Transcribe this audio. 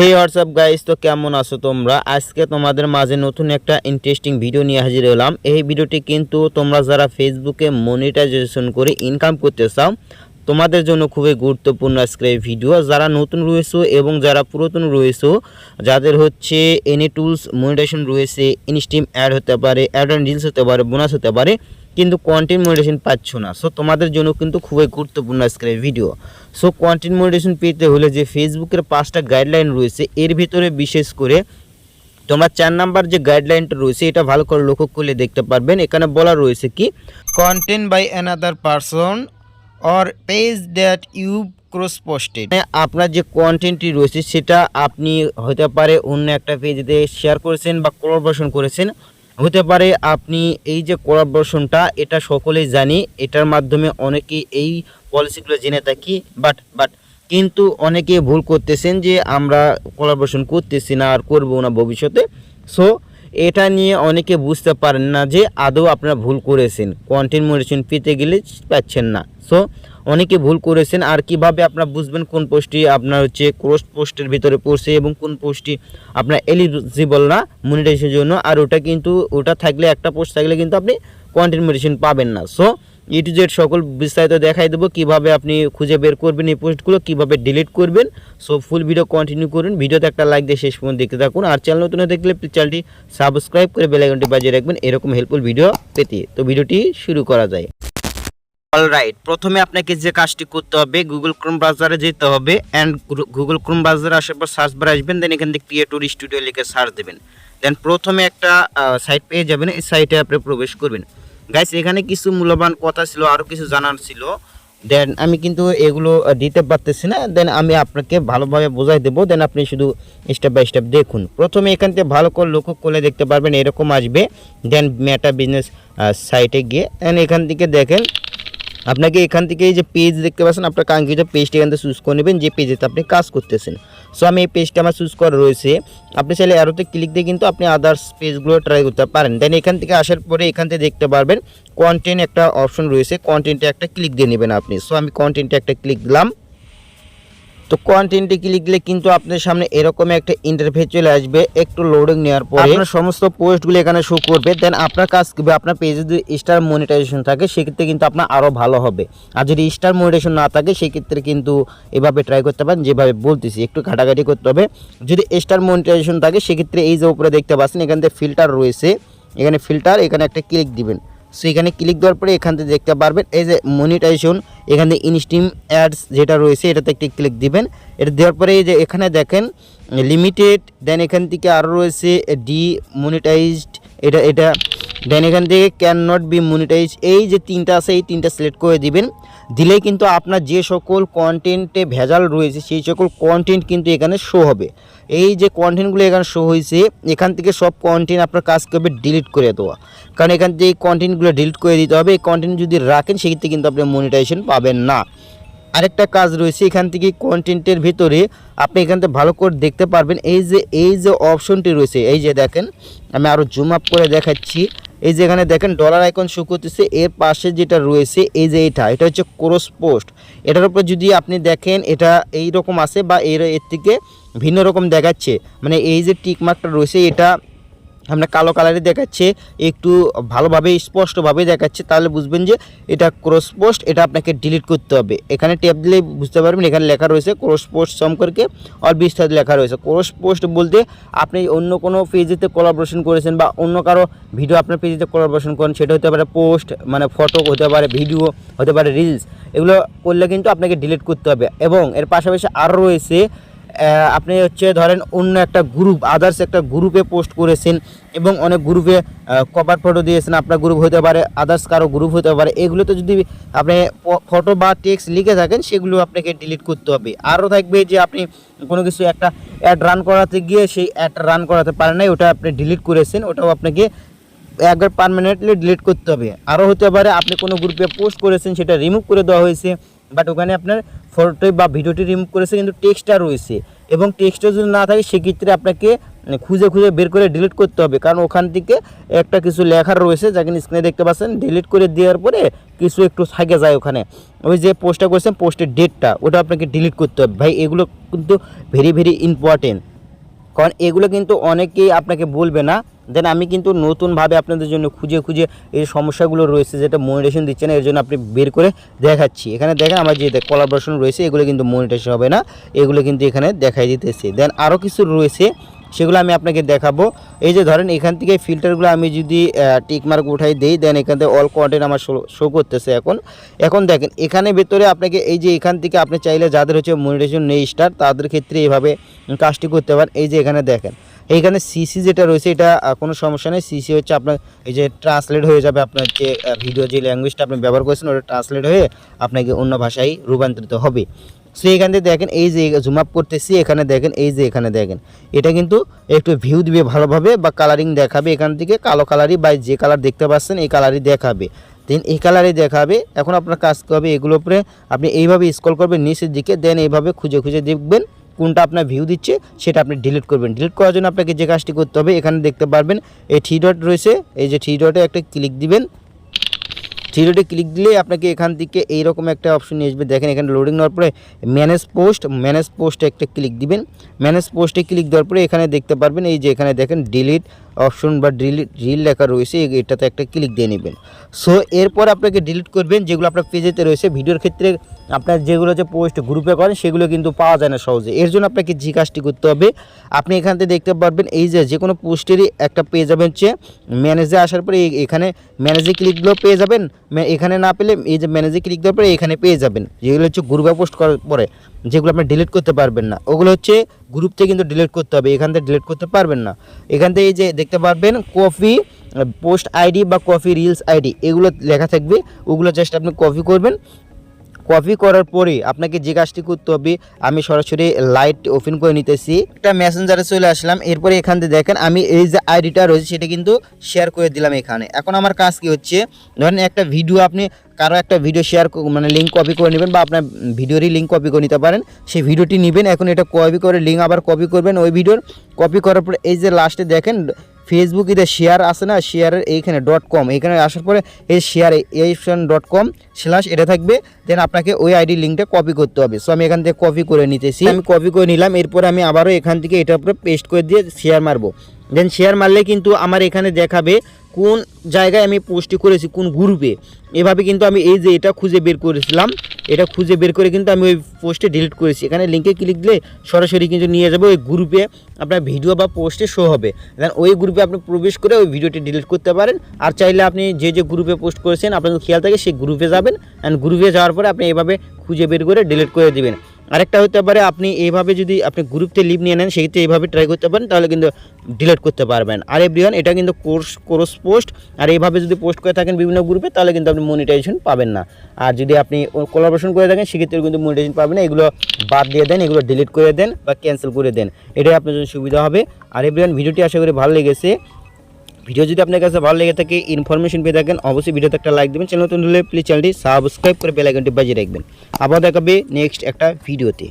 হে WhatsApp guys তো কেমন আছো তোমরা? আজকে তোমাদের মাঝে নতুন একটা ইন্টারেস্টিং ভিডিও নিয়ে হাজির হলাম। এই ভিডিওটি কিন্তু তোমরা যারা ফেসবুকে মনিটাইজেশন করে ইনকাম করতে চাও, তোমাদের জন্য খুবই গুরুত্বপূর্ণ আজকের এই ভিডিও যারা নতুন রয়েছে এবং যারা পুরাতন রয়েছে, যাদের হচ্ছে এনি টুলস মনিটাইজেশন রয়েছে ইনস্টিম অ্যাড হতে পারে অ্যাড অ্যান্ড রিলস হতে পারে বোনাস হতে পারে, কিন্তু কন্টেন্ট মনিটাইজেশন পাচ্ছ না। সো তোমাদের জন্য কিন্তু খুবই গুরুত্বপূর্ণ আজকের এই ভিডিও সো কন্টেন্ট মনিটাইজেশন পেতে হলে যে ফেসবুকের পাঁচটা গাইডলাইন রয়েছে, এর ভিতরে বিশেষ করে তোমরা চার নাম্বার যে গাইডলাইনটা রয়েছে, এটা ভালো করে লক্ষ্য করলে দেখতে পারবেন। এখানে বলা রয়েছে কি content by another person or page that you cross posted আপনার যে কন্টেন্টটি রয়েছে, সেটা আপনি হতে পারে অন্য একটা পেজে শেয়ার করেছেন বা কোলাবোরেশন করেছেন। হতে পারে আপনি এই যে কোলাবোরেশনটা, এটা সকলেই জানি, এটার মাধ্যমে অনেকেই এই পলিসিগুলো জেনে থাকি বাট বাট কিন্তু অনেকে ভুল করতেছেন যে আমরা কোলাবোরেশন করতেছি না আর করব না ভবিষ্যতে। সো এটা নিয়ে অনেকে বুঝতে পারেন না যে আদৌ আপনারা ভুল করেছেন কন্টেন্ট মনিটেশন পেতে গেলে পাচ্ছেন না। সো অনেকে ভুল করেছেন, আর কীভাবে আপনারা বুঝবেন কোন পোস্টটি? আপনার হচ্ছে ক্রোস পোস্টের ভিতরে পড়ছে এবং কোন পোস্টটি আপনার এলিজিবল না মনিটাইজেশনের জন্য, আর ওটা কিন্তু, ওটা থাকলে, একটা পোস্ট থাকলে কিন্তু আপনি কন্টেন্ট মনিটেশন পাবেন না। সো ই টু জেড সকল বিস্তারিত দেখাই দেবো, কীভাবে আপনি খুঁজে বের করবেন এই পোস্টগুলো, কীভাবে ডিলিট করবেন। সো ফুল ভিডিও কন্টিনিউ করুন, ভিডিওতে একটা লাইক দিয়ে শেষ পর্যন্ত দেখতে থাকুন, আর চ্যানেল নতুন দেখলে চ্যানেলটি সাবস্ক্রাইব করে বেল আইকনটি বাজিয়ে রাখবেন, এরকম হেল্পফুল ভিডিও পেতে। তো, ভিডিওটি শুরু করা যায়। অলরাইট প্রথমে আপনাকে যে কাজটি করতে হবে গুগল ক্রোম ব্রাউজারে যেতে হবে অ্যান্ড গুগল ক্রোম ব্রাউজারে আসার পর সার্চ বার আসবেন দেন এখান থেকে ক্রিয়েটর স্টুডিও লিখে সার্চ দেবেন। দেন প্রথমে একটা সাইট পেয়ে যাবেন, এই সাইটে আপনি প্রবেশ করবেন। গাইস এখানে কিছু মূল্যবান কথা ছিল আরও কিছু জানার ছিল। দেন আমি কিন্তু এগুলো দিতে পারতেছি না দেন আমি আপনাকে ভালোভাবে বোঝাই দেবো দেন আপনি শুধু স্টেপ বাই স্টেপ দেখুন। প্রথমে এখান থেকে ভালো করে লক্ষ্য করলে দেখতে পারবেন এরকম আসবে দেন মেটা বিজনেস সাইটে গিয়ে দেন এখান থেকে দেখেন আপনাকে এখান থেকে যে পেজ দেখতে পাচ্ছেন, আপনার কাঙ্ক্ষিত পেজটি এখান থেকে চুজ করে নেবেন, যে পেজেতে আপনি কাজ করতেছেন। সো আমি এই পেজটা আমার চুজ করা রয়েছে। আপনি চাইলে অ্যারোতে ক্লিক দিয়ে কিন্তু আপনি আদার্স পেজগুলো ট্রাই করতে পারেন। দেন এখান থেকে আসার পরে এখান থেকে দেখতে পারবেন কন্টেন্ট একটা অপশন রয়েছে কন্টেন্টে একটা ক্লিক দিয়ে নেবেন আপনি। সো আমি কন্টেন্টে একটা ক্লিক দিলাম। তো কন্টেন্টে ক্লিক দিলে কিন্তু আপনার সামনে এরকম একটা ইন্টারফেস চলে আসবে, একটু লোডিং নেওয়ার পরে। আপনার সমস্ত পোস্টগুলো এখানে শো করবে দেন আপনার কাজ আপনার পেজে যদি স্টার মনিটাইজেশন থাকে, সেক্ষেত্রে কিন্তু আপনার আরও ভালো হবে। আর যদি স্টার মনিটাইজেশন না থাকে, সেক্ষেত্রে কিন্তু এভাবে ট্রাই করতে পারেন, যেভাবে বলতেছি, একটু ঘাটাঘাটি করতে হবে। যদি স্টার মনিটাইজেশন থাকে, সেক্ষেত্রে এই যে উপরে দেখতে পাচ্ছেন, এখান থেকে ফিল্টার রয়েছে। এখানে ফিল্টার এখানে একটা ক্লিক দিবেন। সো এখানে ক্লিক দেওয়ার পরে এখান থেকে দেখতে পারবেন, এই যে মনিটাইজেশন এখানে ইনস্টিম অ্যাডস যেটা রয়েছে, এটাতে একটি ক্লিক দিবেন। এটা দেওয়ার পরে যে এখানে দেখেন লিমিটেড দেন এখান থেকে আরও রয়েছে ডি মনিটাইজড এটা এটা দেন এখান থেকে ক্যান নট বি মনিটাইজ এই যে তিনটা আছে, এই তিনটা সিলেক্ট করে দিবেন। দিলেই কিন্তু আপনার যে সকল কন্টেন্টে ভেজাল রয়েছে, সেই সকল কন্টেন্ট কিন্তু এখানে শো হবে। এই যে কন্টেন্টগুলো এখানে শো হয়েছে, এখান থেকে সব কন্টেন্ট আপনার কাজ করবে ডিলিট করে দেওয়া। কারণ এখান থেকে এই কন্টেন্টগুলো ডিলিট করে দিতে হবে। এই কন্টেন্ট যদি রাখেন, সেক্ষেত্রে কিন্তু আপনি মনিটাইজেশন পাবেন না। আরেকটা কাজ রয়েছে, এখান থেকে কন্টেন্টের ভিতরে আপনি এখান থেকে ভালো করে দেখতে পারবেন। এই যে এই যে অপশনটি রয়েছে, এই যে দেখেন, আমি আরও জুম আপ করে দেখাচ্ছি। এই যে এখানে দেখেন ডলার আইকন শো করতেছে, এর পাশে যেটা রয়েছে, এই যে এটা এটা হচ্ছে ক্রস পোস্ট এটার উপর যদি আপনি দেখেন, এটা এই রকম আছে বা এর এর থেকে ভিন্ন রকম দেখাচ্ছে। মানে এই যে টিকমার্কটা রয়েছে, এটা আমরা কালো কালারে দেখাচ্ছে, একটু ভালোভাবে, স্পষ্টভাবে দেখাচ্ছে, তাহলে বুঝবেন যে এটা ক্রস পোস্ট এটা আপনাকে ডিলিট করতে হবে। এখানে ট্যাপ দিলে বুঝতে পারবেন, এখানে লেখা রয়েছে ক্রস পোস্ট সম্পর্কে আর বিস্তারিত লেখা রয়েছে। ক্রস পোস্ট বলতে আপনি অন্য কোনো পেজেতে কোলাবোরেশন করেছেন বা অন্য কারও ভিডিও আপনার পেজেতে কোলাবোরেশন করেন, সেটা হতে পারে পোস্ট মানে ফটো হতে পারে ভিডিও হতে পারে রিলস এগুলো করলে কিন্তু আপনাকে ডিলিট করতে হবে। এবং এর পাশাপাশি আরও রয়েছে আপনি হচ্ছে ধরেন অন্য একটা গ্রুপ আদার্স একটা গ্রুপে পোস্ট করেছেন এবং অনেক গ্রুপে কভার ফটো দিয়েছেন, আপনার গ্রুপ হতে পারে আদার্স কারও গ্রুপ হতে পারে, এগুলোতে যদি আপনি ফটো বা টেক্সট লিখে থাকেন, সেগুলো আপনাকে ডিলিট করতে হবে। আরও থাকবে যে আপনি কোনো কিছু একটা অ্যাড রান করাতে গিয়ে সেই অ্যাড রান করাতে পারেন নাই, ওটা আপনি ডিলিট করেছেন, ওটাও আপনাকে একবার পারমানেন্টলি ডিলিট করতে হবে। আরও হতে পারে, আপনি কোনো গ্রুপে পোস্ট করেছেন, সেটা রিমুভ করে দেওয়া হয়েছে বাট ওখানে আপনার ফটোটি বা ভিডিওটি রিমুভ করেছে কিন্তু টেক্সটটা রয়েছে। এবং টেক্সটটা যদি না থাকে, সেক্ষেত্রে আপনাকে মানে খুঁজে খুঁজে বের করে ডিলিট করতে হবে। কারণ ওখান থেকে একটা কিছু লেখা রয়েছে, যাকে স্ক্রিনে দেখতে পাচ্ছেন ডিলিট করে দেওয়ার পরে কিছু একটু থাকে যায় ওখানে। ওই যে পোস্টটা করেছেন পোস্টের ডেটটা ওটা আপনাকে ডিলিট করতে হবে। ভাই, এগুলো কিন্তু ভেরি ভেরি ইম্পর্টেন্ট কারণ এগুলো কিন্তু অনেকেই আপনাকে বলবে না। দেন আমি কিন্তু নতুনভাবে আপনাদের জন্য খুঁজে খুঁজে এই সমস্যাগুলো রয়েছে যেটা মনিটেশন দিচ্ছে না, এর জন্য আপনি বের করে দেখাচ্ছি। এখানে দেখেন আমার যে কলাবরেশন রয়েছে, এগুলো কিন্তু মনিটেশন হবে না। এগুলো কিন্তু এখানে দেখাই দিতেছে। দেন আরও কিছু রয়েছে। সেগুলো আমি আপনাকে দেখাবো। এই যে ধরেন, এখান থেকে ফিল্টারগুলো আমি যদি টিকমার্ক উঠাই দেই, দেন এখান থেকে অল কন্টেন্ট আমার শো করতেছে এখন। এখন দেখেন, এখানে ভেতরে আপনাকে এই যে এখান থেকে আপনি চাইলে যাদের হচ্ছে মনিটেশন নেই স্টার তাদের ক্ষেত্রে এইভাবে কাজটি করতে পারেন। এই যে এখানে দেখেন, এইখানে সিসি যেটা রয়েছে, এটা কোনো সমস্যা নেই। সিসি হচ্ছে আপনার, এই যে ট্রান্সলেট হয়ে যাবে আপনার যে ভিডিও যে ল্যাঙ্গুয়েজটা আপনি ব্যবহার করেছেন, ওটা ট্রান্সলেট হয়ে আপনাকে অন্য ভাষায় রূপান্তরিত হবে। সো এখান থেকে দেখেন, এই যে জুম আপ করতেছি, এখানে দেখেন, এই যে এখানে দেখেন। এটা কিন্তু একটু ভিউ দিবে ভালোভাবে বা কালারিং দেখাবে। এখান থেকে কালো কালারই বা যে কালার দেখতে পাচ্ছেন, এই কালারই দেখাবে। দেন এই কালারে দেখাবে। এখন আপনার কাজ করবে এগুলো উপরে আপনি এইভাবে স্ক্রল করবেন, নিচের দিকে। দেন এইভাবে খুঁজে খুঁজে দেখবেন কোনটা আপনার ভিউ দিচ্ছে, সেটা আপনি ডিলিট করবেন। ডিলিট করার জন্য আপনাকে যে কাজটি করতে হবে, এখানে দেখতে পারবেন, এই থ্রি ডট রয়েছে। এই যে থ্রি ডটে একটা ক্লিক দিবেন। থ্রি ক্লিক দিলে আপনাকে এখান থেকে এইরকম একটা অপশন নিয়ে আসবে। দেখেন এখানে লোডিং নেওয়ার পরে ম্যানেজ পোস্ট ম্যানেজ পোস্টে একটা ক্লিক দিবেন। ম্যানেজ পোস্টে ক্লিক দেওয়ার পরে এখানে দেখতে পারবেন, এই যে এখানে দেখেন ডিলিট অপশন বা ডিলিট রিল লেখা রয়েছে এটাতে একটা ক্লিক দিয়ে নেবেন। সো এরপর আপনাকে ডিলিট করবেন, যেগুলো আপনার পেজেতে রয়েছে। ভিডিওর ক্ষেত্রে আপনার যেগুলো যে পোস্ট গ্রুপে করেন, সেগুলো কিন্তু পাওয়া যায় না সহজে। এর জন্য আপনাকে যে কাজটি করতে হবে, আপনি এখান থেকে দেখতে পারবেন, এই যে যে কোনো পোস্টেরই একটা পেয়ে যাবেন হচ্ছে ম্যানেজে আসার পরে এখানে ম্যানেজে ক্লিক দিলেও পেয়ে যাবেন। এখানে না পেলে এই যে ম্যানেজে ক্লিক দেওয়ার পরে এখানে পেয়ে যাবেন। যেগুলো হচ্ছে গ্রুপে পোস্ট করার পরে, যেগুলো আপনি ডিলিট করতে পারবেন না। ওগুলো হচ্ছে গ্রুপ থেকে কিন্তু ডিলিট করতে হবে, এখান থেকে ডিলিট করতে পারবেন না। এখান থেকে যে দেখতে পারবেন কপি পোস্ট আইডি বা কপি রিলস আইডি এগুলো লেখা থাকবে, ওগুলো জাস্ট আপনি কপি করবেন। কপি করার পরে আপনাকে যে কাজটি করতে হবে, আমি সরাসরি লাইট ওপেন করে নিতেছি। একটা মেসেঞ্জারে চলে আসলাম, এরপরে এখান থেকে দেখেন আমি এই যে আইডিটা রয়েছে, সেটা কিন্তু শেয়ার করে দিলাম এখানে। এখন আমার কাজ কি হচ্ছে, ধরেন একটা ভিডিও আপনি কারও একটা ভিডিও শেয়ার মানে লিঙ্ক কপি করে নেবেন বা আপনার ভিডিওরই লিঙ্ক কপি করে নিতে পারেন, সেই ভিডিওটি নেবেন। এখন এটা কপি করে লিঙ্ক আবার কপি করবেন। ওই ভিডিওর কপি করার পরে এই যে লাস্টে দেখেন ফেসবুক এতে শেয়ার আছে না শেয়ারের এইখানে ডট কম এইখানে আসার পরে এই শেয়ার এই ডট কম স্ল্যাশ এটা থাকবে দেন আপনাকে ওই আইডি লিঙ্কটা কপি করতে হবে। সো আমি এখান থেকে কপি করে নিতেছি। আমি কপি করে নিলাম, এরপর আমি আবারও এখান থেকে এটার উপরে পেস্ট করে দিয়ে শেয়ার মারবো। দেন শেয়ার মারলে কিন্তু আমার এখানে দেখাবে কোন জায়গায় আমি পোস্টটি করেছি, কোন গ্রুপে এভাবে কিন্তু আমি এই যে এটা খুঁজে বের করেছিলাম এটা খুঁজে বের করে কিন্তু আমি ওই পোস্টে ডিলিট করেছি। এখানে লিঙ্কে ক্লিক দিলে সরাসরি কিন্তু নিয়ে যাবে ওই গ্রুপে আপনার ভিডিও বা পোস্টে শো হবে। দেন ওই গ্রুপে আপনি প্রবেশ করে ওই ভিডিওটি ডিলিট করতে পারেন। আর চাইলে আপনি যে যে গ্রুপে পোস্ট করেছেন, আপনার খেয়াল থাকে সেই গ্রুপে যাবেন। অ্যান্ড গ্রুপে যাওয়ার পরে আপনি এভাবে খুঁজে বের করে ডিলিট করে দিবেন। আরেকটা হতে পারে আপনি এইভাবে যদি আপনি গ্রুপতে লিভ নিয়ে নেন, সেক্ষেত্রে এইভাবে ট্রাই করতে পারেন, তাহলে কিন্তু ডিলিট করতে পারবেন। আর এভরিওয়ান এটা কিন্তু কোর্স কোর্স পোস্ট আর এইভাবে যদি পোস্ট করে থাকেন বিভিন্ন গ্রুপে তাহলে কিন্তু আপনি মনিটাইজেশন পাবেন না। আর যদি আপনি কোলাবোরেশন করে থাকেন সেক্ষেত্রে কিন্তু মনিটাইজেশন পাবেন না। এগুলো বাদ দিয়ে দেন, এগুলো ডিলিট করে দেন বা ক্যান্সেল করে দেন। এটাই আপনার জন্য সুবিধা হবে। আর এভরিওয়ান ভিডিওটি আশা করি ভালো লেগেছে। ভিডিও যদি আপনার কাছে ভালো লেগে থাকে ইনফরমেশন পেয়ে থাকেন, অবশ্যই ভিডিওতে একটা লাইক দেবেন। চ্যানেল নতুন হলে প্লিজ চ্যানেলটি সাবস্ক্রাইব করে বেলাইকনটি বাজিয়ে রাখবেন। আবার দেখাবে নেক্সট একটা ভিডিওতে।